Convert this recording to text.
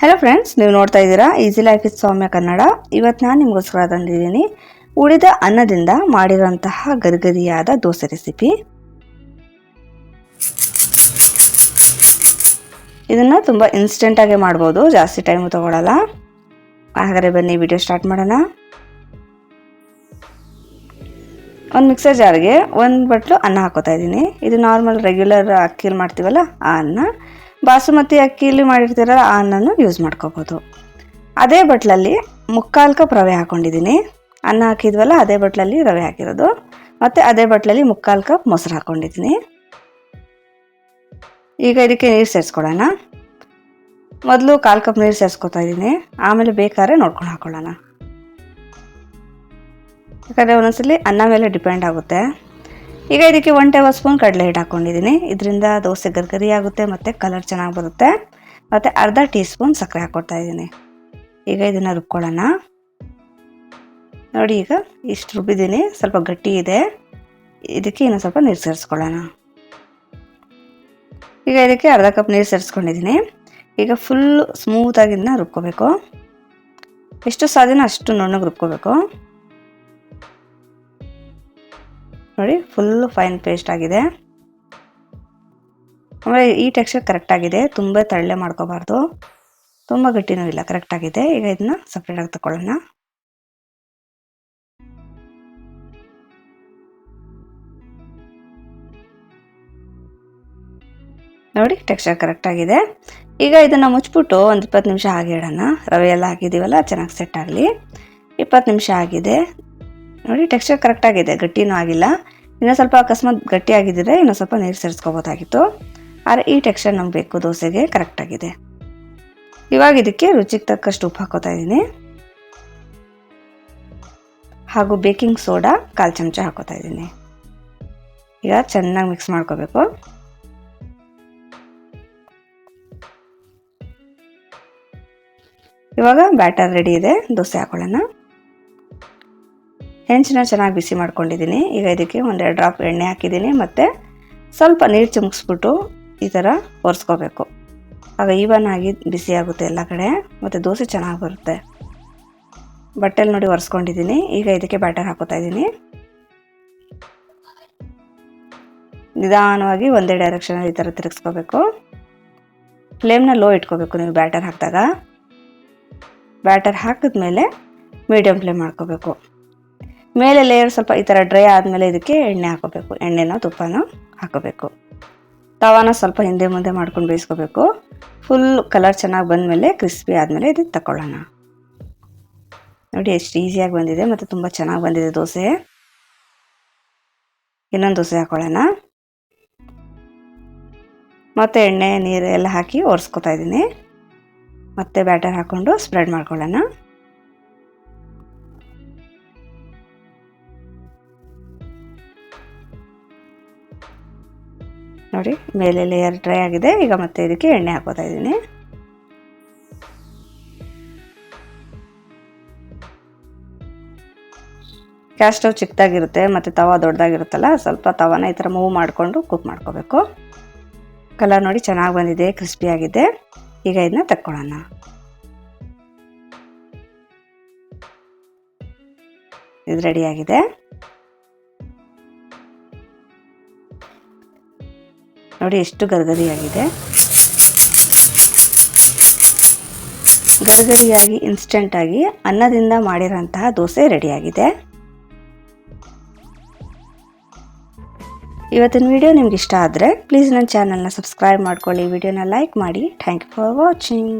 Hello friends ನೀವು ನೋಡ್ತಾ ಇದ್ದೀರಾ easy life is Soumya Kannada ಇವತ್ತು ನಾನು ನಿಮಗೋಸ್ಕರ ತಂದಿದ್ದೀನಿ. ಉಳಿದ ಅನ್ನದಿಂದ ಮಾಡಿರೋಂತಹ ಗರಿಗರಿಯಾದ ದೋಸೆ ರೆಸಿಪಿ ಇದನ್ನು ತುಂಬ ಇನ್ಸ್ಟೆಂಟಾಗಿ ಮಾಡ್ಬೋದು, ಜಾಸ್ತಿ ಟೈಮು ತೊಗೊಳಲ್ಲ. ಹಾಗಾದರೆ ಬನ್ನಿ ವಿಡಿಯೋ ಸ್ಟಾರ್ಟ್ ಮಾಡೋಣ. ಒಂದು ಮಿಕ್ಸರ್ ಜಾರ್ಗೆ ಒಂದು ಬಟ್ಲು ಅನ್ನ ಹಾಕೋತಾ ಇದ್ದೀನಿ. ಇದು ನಾರ್ಮಲ್ ರೆಗ್ಯುಲರ್ ಅಕ್ಕಿಲಿ ಮಾಡ್ತೀವಲ್ಲ, ಆ ಅನ್ನ. ಬಾಸುಮತಿ ಅಕ್ಕಿಯಲ್ಲಿ ಮಾಡಿರ್ತೀರಲ್ಲ ಆ ಅನ್ನನೂ ಯೂಸ್ ಮಾಡ್ಕೋಬೋದು. ಅದೇ ಬಟ್ಲಲ್ಲಿ ಮುಕ್ಕಾಲು ಕಪ್ ರವೆ ಹಾಕ್ಕೊಂಡಿದ್ದೀನಿ ಅನ್ನ ಹಾಕಿದ್ವಲ್ಲ, ಅದೇ ಬಟ್ಲಲ್ಲಿ ರವೆ ಹಾಕಿರೋದು. ಮತ್ತು ಅದೇ ಬಟ್ಲಲ್ಲಿ ಮುಕ್ಕಾಲು ಕಪ್ ಮೊಸರು ಹಾಕ್ಕೊಂಡಿದ್ದೀನಿ ಈಗ ಇದಕ್ಕೆ ನೀರು ಸೇರಿಸ್ಕೊಳ್ಳೋಣ. ಮೊದಲು ಕಾಲು ಕಪ್ ನೀರು ಸೇರಿಸ್ಕೊತಾ ಇದ್ದೀನಿ. ಆಮೇಲೆ ಬೇಕಾದ್ರೆ ನೋಡ್ಕೊಂಡು ಹಾಕ್ಕೊಳ್ಳೋಣ ಯಾಕಂದರೆ ಒಂದೊಂದ್ಸಲಿ ಅನ್ನ ಮೇಲೆ ಡಿಪೆಂಡ್ ಆಗುತ್ತೆ. ಈಗ ಇದಕ್ಕೆ ಒನ್ ಟೇಬಲ್ ಸ್ಪೂನ್ ಕಡಲೆ ಹಿಟ್ಟು ಹಾಕ್ಕೊಂಡಿದ್ದೀನಿ ಇದರಿಂದ ದೋಸೆ ಗರ್ಗರಿ ಆಗುತ್ತೆ, ಮತ್ತು ಕಲರ್ ಚೆನ್ನಾಗಿ ಬರುತ್ತೆ. ಮತ್ತು ಅರ್ಧ ಟೀ ಸ್ಪೂನ್ ಸಕ್ಕರೆ ಹಾಕ್ಕೊಡ್ತಾ ಇದ್ದೀನಿ. ಈಗ ಇದನ್ನು ರುಬ್ಕೊಳ್ಳೋಣ. ನೋಡಿ, ಈಗ ಇಷ್ಟು ರುಬ್ಬಿದ್ದೀನಿ. ಸ್ವಲ್ಪ ಗಟ್ಟಿ ಇದೆ. ಇದಕ್ಕೆ ಇನ್ನೂ ಸ್ವಲ್ಪ ನೀರು ಸೇರಿಸ್ಕೊಳ್ಳೋಣ. ಈಗ ಇದಕ್ಕೆ ಅರ್ಧ ಕಪ್ ನೀರು ಸೇರಿಸ್ಕೊಂಡಿದ್ದೀನಿ. ಈಗ ಫುಲ್ ಸ್ಮೂತಾಗಿ ಇದನ್ನ ರುಬ್ಕೋಬೇಕು. ಎಷ್ಟು ಸಾಧ್ಯನೋ ಅಷ್ಟು ನುಣ್ಣಗೆ ರುಬ್ಕೋಬೇಕು. ನೋಡಿ ಫುಲ್ ಫೈನ್ ಪೇಸ್ಟ್ ಆಗಿದೆ. ಆಮೇಲೆ ಈ ಟೆಕ್ಸ್ಚರ್ ಕರೆಕ್ಟಾಗಿದೆ ತುಂಬ ತಳ್ಳೆ ಮಾಡ್ಕೋಬಾರ್ದು. ತುಂಬ ಗಟ್ಟಿನೂ ಇಲ್ಲ ಕರೆಕ್ಟಾಗಿದೆ ಈಗ ಇದನ್ನ ಸಪ್ರೇಟಾಗಿ ತಗೊಳ್ಳೋಣ ನೋಡಿ ಟೆಕ್ಸ್ಚರ್ ಕರೆಕ್ಟಾಗಿದೆ ಈಗ ಇದನ್ನು ಮುಚ್ಚಿಬಿಟ್ಟು ಒಂದು ಇಪ್ಪತ್ತು ನಿಮಿಷ ಹಾಗೆ ಇಡೋಣ. ರವೆ ಎಲ್ಲ ಹಾಕಿದ್ದೀವಲ್ಲ, ಚೆನ್ನಾಗಿ ಸೆಟ್ ಆಗಲಿ. ಇಪ್ಪತ್ತು ನಿಮಿಷ ಆಗಿದೆ. ನೋಡಿ ಟೆಕ್ಸ್ಚರ್ ಕರೆಕ್ಟಾಗಿದೆ ಗಟ್ಟಿನೂ ಆಗಿಲ್ಲ. ಇನ್ನೂ ಸ್ವಲ್ಪ ಅಕಸ್ಮಾತ್ ಗಟ್ಟಿ ಆಗಿದ್ದರೆ ಇನ್ನೂ ಸ್ವಲ್ಪ ನೀರು ಸೇರಿಸ್ಕೋಬೋದಾಗಿತ್ತು. ಆದರೆ ಈ ಟೆಕ್ಸ್ಚರ್ ನಮ್ಗೆ ಬೇಕು, ದೋಸೆಗೆ ಕರೆಕ್ಟಾಗಿದೆ ಇವಾಗ ಇದಕ್ಕೆ ರುಚಿಗೆ ತಕ್ಕಷ್ಟು ಉಪ್ಪು ಹಾಕೋತಾ ಇದ್ದೀನಿ ಹಾಗೂ ಬೇಕಿಂಗ್ ಸೋಡಾ ಕಾಲು ಚಮಚ ಹಾಕೋತಾ ಇದ್ದೀನಿ ಈಗ ಚೆನ್ನಾಗಿ ಮಿಕ್ಸ್ ಮಾಡ್ಕೋಬೇಕು. ಇವಾಗ ಬ್ಯಾಟರ್ ರೆಡಿ ಇದೆ, ದೋಸೆ ಹಾಕೊಳ್ಳೋಣ. ಹೆಂಚನ್ನ ಚೆನ್ನಾಗಿ ಬಿಸಿ ಮಾಡ್ಕೊಂಡಿದ್ದೀನಿ. ಈಗ ಇದಕ್ಕೆ ಒಂದೆರಡು ಡ್ರಾಪ್ ಎಣ್ಣೆ ಹಾಕಿದ್ದೀನಿ ಮತ್ತು ಸ್ವಲ್ಪ ನೀರು ಚುಮುಕ್ಸ್ಬಿಟ್ಟು ಈ ಥರ ಒರೆಸ್ಕೋಬೇಕು. ಆಗ ಈವನ್ ಆಗಿ ಬಿಸಿ ಆಗುತ್ತೆ ಎಲ್ಲ ಕಡೆ, ಮತ್ತು ದೋಸೆ ಚೆನ್ನಾಗಿ ಬರುತ್ತೆ. ಬಟ್ಟೆಲಿ ನೋಡಿ ಒರೆಸ್ಕೊಂಡಿದ್ದೀನಿ. ಈಗ ಇದಕ್ಕೆ ಬ್ಯಾಟರ್ ಹಾಕೋತಾ ಇದ್ದೀನಿ. ನಿಧಾನವಾಗಿ ಒಂದೇ ಡೈರೆಕ್ಷನ್ ಈ ಥರ ತಿರುಗಿಸ್ಕೋಬೇಕು. ಫ್ಲೇಮ್ನ ಲೋ ಇಟ್ಕೋಬೇಕು ನೀವು ಬ್ಯಾಟರ್ ಹಾಕಿದಾಗ. ಬ್ಯಾಟರ್ ಹಾಕಿದ್ಮೇಲೆ ಮೀಡಿಯಮ್ ಫ್ಲೇಮ್ ಮಾಡ್ಕೋಬೇಕು. ಮೇಲೆ ಲೇಯರ್ ಸ್ವಲ್ಪ ಈ ಥರ ಡ್ರೈ ಆದಮೇಲೆ ಇದಕ್ಕೆ ಎಣ್ಣೆ ಹಾಕೋಬೇಕು. ಎಣ್ಣೆನ ತುಪ್ಪನ ಹಾಕೋಬೇಕು. ತವಾನ ಸ್ವಲ್ಪ ಹಿಂದೆ ಮುಂದೆ ಮಾಡ್ಕೊಂಡು ಬೇಯಿಸ್ಕೋಬೇಕು. ಫುಲ್ ಕಲರ್ ಚೆನ್ನಾಗಿ ಬಂದಮೇಲೆ ಕ್ರಿಸ್ಪಿ ಆದಮೇಲೆ ಇದಕ್ಕೆ ತಗೊಳ್ಳೋಣ ನೋಡಿ ಎಷ್ಟು ಈಸಿಯಾಗಿ ಬಂದಿದೆ ಮತ್ತು ತುಂಬ ಚೆನ್ನಾಗಿ ಬಂದಿದೆ ದೋಸೆ. ಇನ್ನೊಂದು ದೋಸೆ ಹಾಕೊಳ್ಳೋಣ. ಮತ್ತು ಎಣ್ಣೆ, ನೀರು ಎಲ್ಲ ಹಾಕಿ ಒರೆಸ್ಕೊತಾ ಇದ್ದೀನಿ. ಮತ್ತೆ ಬ್ಯಾಟರ್ ಹಾಕ್ಕೊಂಡು ಸ್ಪ್ರೆಡ್ ಮಾಡ್ಕೊಳ್ಳೋಣ. ನೋಡಿ, ಮೇಲೆ ಲೇಯರ್ ಡ್ರೈ ಆಗಿದೆ. ಈಗ ಮತ್ತೆ ಇದಕ್ಕೆ ಎಣ್ಣೆ ಹಾಕೋತಾ ಇದ್ದೀನಿ. ಗ್ಯಾಸ್ ಸ್ಟವ್ ಚಿಕ್ಕದಾಗಿರುತ್ತೆ, ಮತ್ತು ತವ ದೊಡ್ಡದಾಗಿರುತ್ತಲ್ಲ, ಸ್ವಲ್ಪ ತವನ ಈ ಥರ ಮೂವ್ ಮಾಡಿಕೊಂಡು ಕುಕ್ ಮಾಡ್ಕೋಬೇಕು. ಕಲರ್ ನೋಡಿ ಚೆನ್ನಾಗಿ ಬಂದಿದೆ ಕ್ರಿಸ್ಪಿಯಾಗಿದೆ ಈಗ ಇದನ್ನ ತಕ್ಕೊಳ್ಳೋಣ ಇದು ರೆಡಿಯಾಗಿದೆ ನೋಡಿ ಎಷ್ಟು ಗರ್ಗರಿಯಾಗಿದೆ. ಗರ್ಗರಿಯಾಗಿ ಇನ್ಸ್ಟೆಂಟಾಗಿ ಅನ್ನದಿಂದ ಮಾಡಿರೋಂತಹ ದೋಸೆ ರೆಡಿಯಾಗಿದೆ. ಇವತ್ತಿನ ವಿಡಿಯೋ ನಿಮ್ಗೆ ಇಷ್ಟ ಆದರೆ ಪ್ಲೀಸ್ ನನ್ನ ಚಾನಲ್ನ ಸಬ್ಸ್ಕ್ರೈಬ್ ಮಾಡ್ಕೊಳ್ಳಿ, ವಿಡಿಯೋನ ಲೈಕ್ ಮಾಡಿ. Thank you for watching